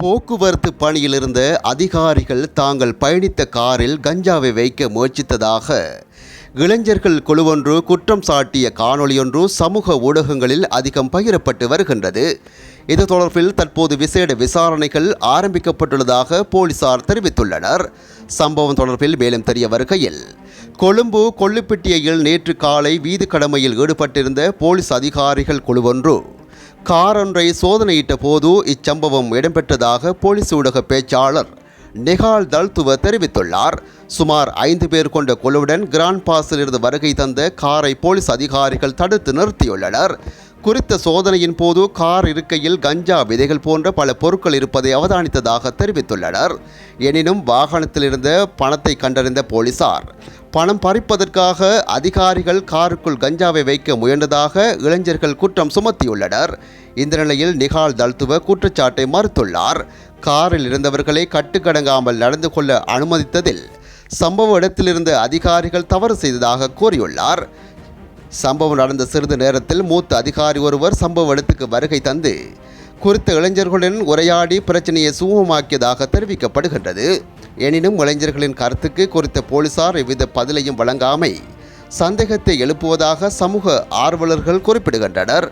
போக்குவரத்து பணியில் இருந்த அதிகாரிகள் தாங்கள் பயணித்த காரில் கஞ்சாவை வைக்க முயற்சித்ததாக இளைஞர்கள் குழுவொன்று குற்றம் சாட்டிய காணொளியொன்று சமூக ஊடகங்களில் அதிகம் பகிரப்பட்டு வருகின்றது. இது தொடர்பில் தற்போது விசேட விசாரணைகள் ஆரம்பிக்கப்பட்டுள்ளதாக போலீசார் தெரிவித்துள்ளனர். சம்பவம் தொடர்பில் மேலும் தெரிய வருகையில் கொழும்பு கொள்ளுப்பிட்டியில் நேற்று காலை வீதி கடமையில் ஈடுபட்டிருந்த போலீஸ் அதிகாரிகள் குழுவொன்று கார் ஒன்றை சோதனையிட்ட போது இச்சம்பவம் இடம்பெற்றதாக போலீஸ் ஊடக பேச்சாளர் நெகால் தல்துவ தெரிவித்துள்ளார். சுமார் ஐந்து பேர் கொண்ட குழுவுடன் கிராண்ட் பாஸில் இருந்து வருகை தந்த காரை போலீஸ் அதிகாரிகள் தடுத்து நிறுத்தியுள்ளனர். குறித்த சோதனையின் போது கார் இருக்கையில் கஞ்சா விதைகள் போன்ற பல பொருட்கள் இருப்பதை அவதானித்ததாக தெரிவித்துள்ளனர். எனினும் வாகனத்தில் இருந்த பணத்தை கண்டறிந்த போலீசார் பணம் பறிப்பதற்காக அதிகாரிகள் காருக்குள் கஞ்சாவை வைக்க முயன்றதாக இளைஞர்கள் குற்றம் சுமத்தியுள்ளனர். இந்த நிலையில் நிகால் தல்துவ குற்றச்சாட்டை மறுத்துள்ளார். காரில் இருந்தவர்களை கட்டுக்கடங்காமல் நடந்து கொள்ள அனுமதித்ததில் சம்பவ இடத்திலிருந்த அதிகாரிகள் தவறு செய்ததாக கூறியுள்ளார். சம்பவம் நடந்த சிறிது நேரத்தில் மூத்த அதிகாரி ஒருவர் சம்பவ இடத்துக்கு வருகை தந்து குறித்த இளைஞர்களுடன் உரையாடி பிரச்சனையை சுமூகமாக்கியதாக தெரிவிக்கப்படுகின்றது. எனினும் இளைஞர்களின் கருத்துக்கு குறித்த போலீசார் எவ்வித பதிலையும் வழங்காமை சந்தேகத்தை எழுப்புவதாக சமூக ஆர்வலர்கள் குறிப்பிடுகின்றனர்.